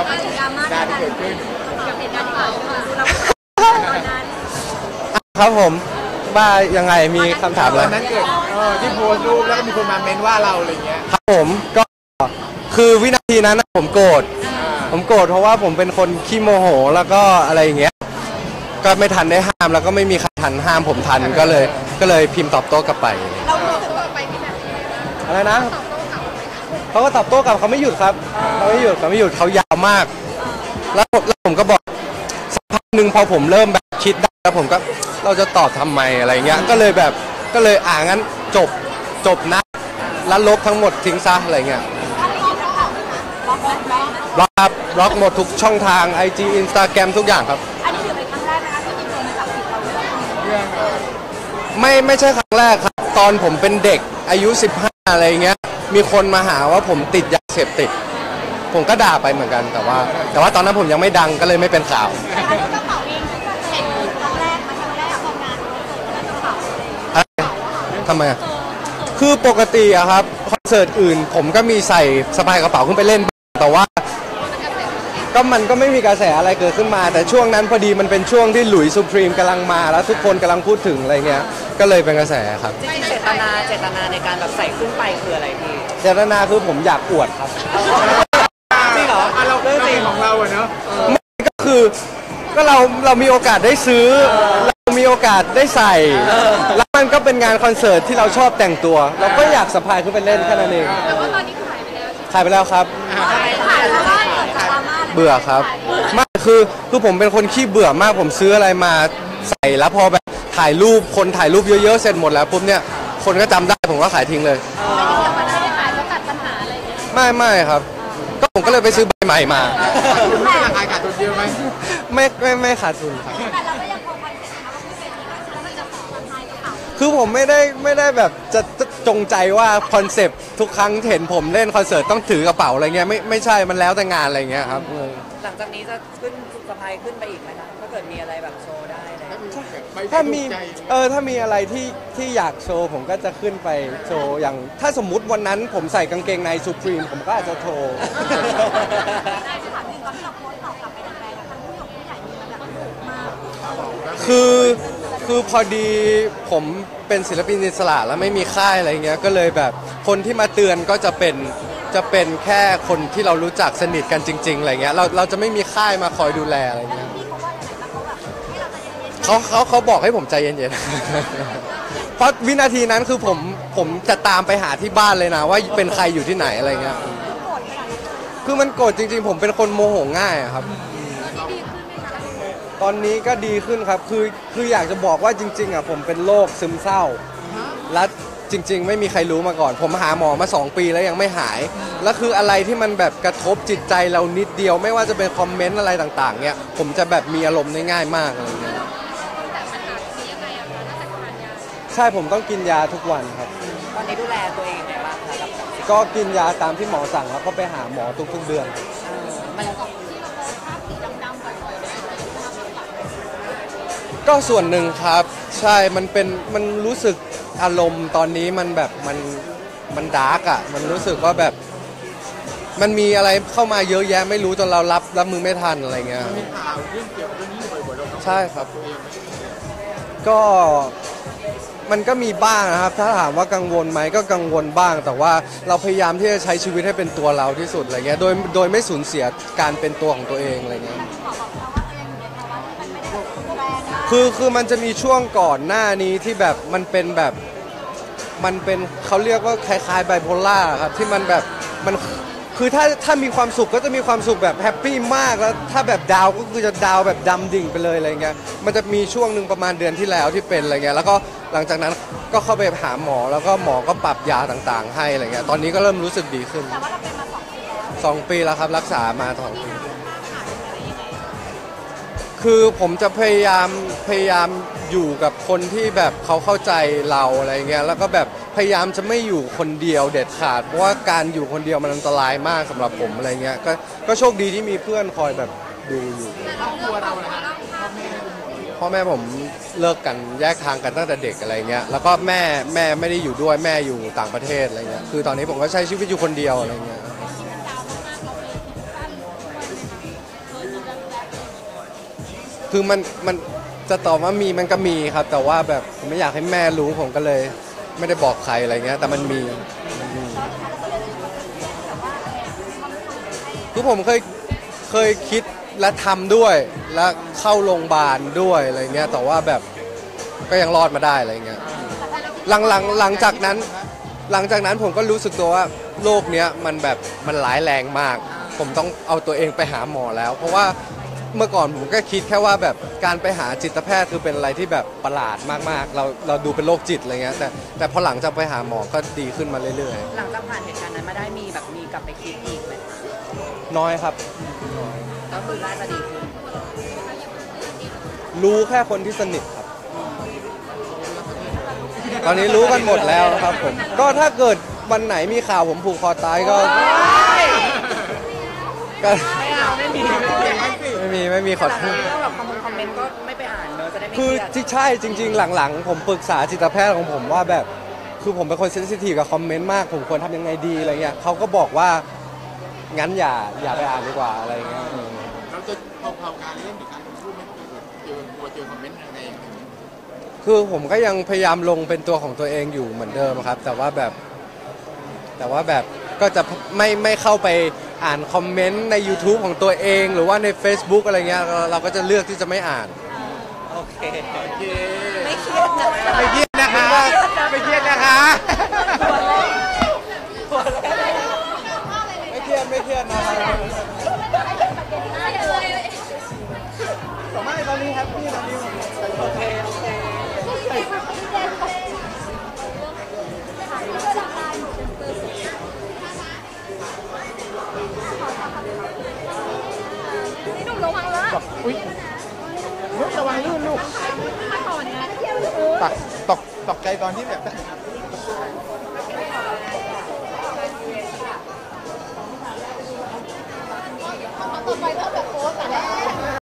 กับมาถึงดราม่าการการเกิดขึ้นกับเหตุการณ์ที่เกิดขึ้นเราตอนนั้นครับผมว่ายังไงมีคำถามตอะไรอนนั้นเกิดเออที่โพสต์รูปแล้วก็มีคนมาเม้นว่าเราอะไรเงี้ยครับผมก็คือวินาทีนั้นนะผมโกรธอ่าผมโกรธเพราะว่าผมเป็นคนขี้โมโหแล้วก็อะไรอย่างเงี้ยก็ไม่ทันได้ห้ามแล้วก็ไม่มีใครทันห้ามผมทันก็เลย ก็เลยพิมพ์ตอบโต้กลับไปเรารู้สึกว่าไปที่แบบอะไรนะ เขาก็ตอบโต้กลับเขาไม่หยุดครับเขาไม่หยุดเขาไม่หยุดเขายาวมาก แล้วผมแล้วผมก็บอกสักพักหนึ่งพอผมเริ่มแบบคิดได้แล้วผมก็เราจะตอบทำไมอะไรเงี้ย ก็เลยแบบก็เลยอ่างั้นจบจบนะแล้วลบทั้งหมดทิ้งซะอะไรเงี้ยบล็อกบล็อกบล็อกบล็อกครับบล็อกหมดทุกช่องทาง IG Instagram ทุกอย่างครับ อันนี้ถือเป็นครั้งแรกนะคะที่มีคนมาจับผิดเราเลยเรื่องเออไม่ไม่ใช่ครั้งแรกครับ ตอนผมเป็นเด็กอายุ 15 อะไรเงี้ย มีคนมาหาว่าผมติดยาเสพติด ผมก็ด่าไปเหมือนกันแต่ว่า แต่ว่าตอนนั้นผมยังไม่ดังก็เลยไม่เป็นข่าวแต่อันนี้กระเป๋าเองเห็นครั้งแรกมาครั้งแรกทำงานแล้วกระเป๋าอะไรทำไมอะคือปกติอะครับคอนเสิร์ตอื่น ผมก็มีใส่สะพายกระเป๋าขึ้นไปเล่นบ้างแต่ว่า ก็มันก็ไม่มีกระแสอะไรเกิดขึ้นมา แต่ช่วงนั้นพอดีมันเป็นช่วงที่หลุยส์ซูพรีมกำลังมาแล้วทุกคนกำลังพูดถึงอะไรเงี้ย ก็เลยเป็นกระแสครับ จริงๆเจตนาเจตนาในการแบบใส่ขึ้นไปคืออะไรพี่ เจตนาคือผมอยากอวดครับ จริงเหรออะเราเราเป็นของเราอะเนาะก็คือก็เราเรามีโอกาสได้ซื้อ เรามีโอกาสได้ใส่ แล้วมันก็เป็นงานคอนเสิร์ตที่เราชอบแต่งตัว เราก็อยากสะพายขึ้นไปเล่นแค่นั้นเองแต่ว่าตอนนี้ขายไปแล้วขายไปแล้วครับ ขายแล้วก็เกิดจากดราม่าเบื่อครับไม่คือคือผมเป็นคนขี้เบื่อมากผมซื้ออะไรมาใส่แล้วพอแบบถ่ายรูปคนถ่ายรูปเยอะๆเสร็จหมดแล้วปุ๊บเนี่ยคนก็จำได้ผมก็ขายทิ้งเลย ไรอย่างเงี้ยไม่ไม่ครับ ก็ผมก็เลยไปซื้อใบใหม่มาคุณไม่ราคาขาดทุนเยอะไหมไม่ไม่ไม่ขาดทุนครับ แต่เราก็ยังคงคอนเซ็ปต์นะคะว่าผู้เป็นที่ก็คือเราจะขอทำให้กระเป๋าคือผมไม่ได้ไม่ได้แบบจะจะจงใจว่าคอนเซปต์ทุกครั้งเห็นผมเล่นคอนเสิร์ตต้องถือกระเป๋าอะไรเงี้ยไม่ไม่ใช่มันแล้วแต่งานอะไรเงี้ยครับเออหลัง จากนี้จะขึ้นสะพายขึ้นไปอีกไหมคะถ้าเกิดมีอะไรแบบโชว์ได้อะไรอย่างเงี้ยถ้ามีเออถ้ามีอะไรที่ที่อยากโชว์ผมก็จะขึ้นไปโชว์อย่างถ้าสมมุติวันนั้นผมใส่กางเกงในซูพรีมผมก็อาจจะโชว์ได้จะถามจริงตอนที่เราโพสต์ตอบกลับไปแรงๆอะทั้งผู้ใหญ่ผู้ใหญ่มีมาแบบดุมากคือคือพอดีผมเป็นศิลปินอิสระแล้วไม่มีค่ายอะไรเงี้ยก็เลยแบบคนที่มาเตือนก็จะเป็น จะเป็นแค่คนที่เรารู้จักสนิทกันจริง ๆอะไรเงี้ยเราเราจะไม่มีค่ายมาคอยดูแลอะไรเงี้ยพี่เขาว่าอะไรนะเขาแบบให้เราใจเย็นๆเขาเขาเขาบอกให้ผมใจเย็นๆ เพราะวินาทีนั้นคือผมผมจะตามไปหาที่บ้านเลยนะ ว่าเป็นใครอยู่ที่ไหนอะไรเงี้ยโกรธขนาดนั้นเลยคือมันโกรธจริง ๆ ผมเป็นคนโมโหง่ายอะครับ ตอนนี้ก็ดีขึ้นครับคือคืออยากจะบอกว่าจริง ๆอะผมเป็นโรคซึมเศร้าและ จริง ๆ ไม่มีใครรู้มาก่อน ผมหาหมอมา 2 ปีแล้วยังไม่หาย แล้วคืออะไรที่มันแบบกระทบจิตใจเรานิดเดียว ไม่ว่าจะเป็นคอมเมนต์อะไรต่างๆเนี่ยผมจะแบบมีอารมณ์ได้ง่ายมากอะไรเงี้ยใช่ผมต้องกินยาทุกวันครับ ตอนนี้ดูแลตัวเองไงบ้างคะกับก็กินยาตามที่หมอสั่งแล้วก็ไปหาหมอทุกๆเดือน มันก็ส่วนหนึ่งครับ ใช่มันเป็นมันรู้สึก อารมณ์ตอนนี้มันแบบมันมันดาร์กอะ มันรู้สึกว่าแบบมันมีอะไรเข้ามาเยอะแยะไม่รู้จนเรารับรับมือไม่ทันอะไรเงี้ยมีข่าวเรื่องเกี่ยวกับเรื่องนี้บ่อยๆเราใช่ครับตัวเองไหมก็มันก็มีบ้างนะครับ ถ้าถามว่ากังวลไหมก็กังวลบ้าง แต่ว่าเราพยายามที่จะใช้ชีวิตให้เป็นตัวเราที่สุดอะไรเงี้ยโดยโดยไม่สูญเสียการเป็นตัวของตัวเองอะไรเงี้ย คือคือมันจะมีช่วงก่อนหน้านี้ที่แบบมันเป็นแบบมันเป็นเขาเรียกว่าคล้ายๆไบโพล่าครับที่มันแบบมันคือถ้าถ้ามีความสุขก็จะมีความสุขแบบแฮปปี้มากแล้วถ้าแบบดาวก็คือจะดาวแบบดำดิ่งไปเลยอะไรเงี้ยมันจะมีช่วงหนึ่งประมาณเดือนที่แล้วที่เป็นอะไรเงี้ยแล้วก็หลังจากนั้นก็เข้าไปหาหมอแล้วก็หมอก็ปรับยาต่างๆ ให้อะไรเงี้ยตอนนี้ก็เริ่มรู้สึกดีขึ้นแต่ว่าเราเป็นมาสองปีแล้ว สองปีแล้วครับรักษามาสองปี คือผมจะพยายามพยายามอยู่กับคนที่แบบเขาเข้าใจเราอะไรเงี้ยแล้วก็แบบพยายามจะไม่อยู่คนเดียวเด็ดขาดเพราะว่าการอยู่คนเดียวมันอันตรายมากสำหรับผมอะไรเงี้ยก็ก็โชคดีที่มีเพื่อนคอยแบบดูอยู่ครอบครัวเรานะพ่อแม่ผมเลิกกันแยกทางกันตั้งแต่เด็กอะไรเงี้ยแล้วก็แม่แม่ไม่ได้อยู่ด้วยแม่อยู่ต่างประเทศอะไรเงี้ยคือตอนนี้ผมก็ใช้ชีวิตอยู่คนเดียวอะไรเงี้ย คือมันมันจะตอบว่ามีมันก็มีครับ แต่ว่าแบบผมไม่อยากให้แม่รู้ผมก็เลย ไม่ได้บอกใครอะไรเงี้ย แต่มันมีมันมีคือผมเคยเคยคิดและทำด้วย และเข้าโรงพยาบาลด้วยอะไรเงี้ย แต่ว่าแบบก็ยังรอดมาได้อะไรเงี้ย หลังหลังหลังจากนั้น หลังจากนั้นผมก็รู้สึกตัวว่าโรคเนี้ยมันแบบมันร้ายแรงมาก ผมต้องเอาตัวเองไปหาหมอแล้ว เพราะว่า เมื่อก่อนผมก็คิดแค่ว่าแบบการไปหาจิตแพทย์คือเป็นอะไรที่แบบประหลาดมากๆ เราเราดูเป็นโรคจิตอะไรเงี้ยแต่แต่พอหลังจากไปหาหมอก็ดีขึ้นมาเรื่อยหลังจากผ่านเหตุการณ์นั้นมาได้มีแบบมีกลับไปคิดอีกไหมคะๆ น้อยครับ ก็คือน่าจะดีขึ้นรู้แค่คนที่สนิทครับ ตอนนี้รู้กันหมดแล้วครับผม ก็ถ้าเกิดวันไหนมีข่าวผมผูกคอตายก็ก็ ไม่เอาไม่มีไม่มี ไม่มีขอโทษก็แบบคอมเมนต์คอมเมนต์ก็ไม่ไปอ่านเนอะจะได้ไม่คือเครียดที่ใช่จริง ๆ หลังๆ ผมปรึกษาจิตแพทย์ของผมว่าแบบ คือผมเป็นคนเซนซิทีฟกับคอมเมนต์มาก ผมควรทำยังไงดีอะไรเงี้ยเขาก็บอกว่า งั้นอย่าอย่าไปอ่านดีกว่าอะไรเงี้ยอืมเราจะเผาๆการเล่นหรือการพูดไม่เจอเจอกลัวเจอคอมเมนต์อะไรอย่างเงี้ยคือผมก็ยังพยายามลงเป็นตัวของตัวเองอยู่เหมือนเดิมครับ แต่ว่าแบบ แต่ว่าแบบ ก็จะไม่ไม่เข้าไปอ่านคอมเมนต์ใน YouTube ของตัวเอง หรือว่าใน Facebook อะไรเงี้ยเราเราก็จะเลือกที่จะไม่อ่าน โอเค ตกตกตกใจตอนที่แบบ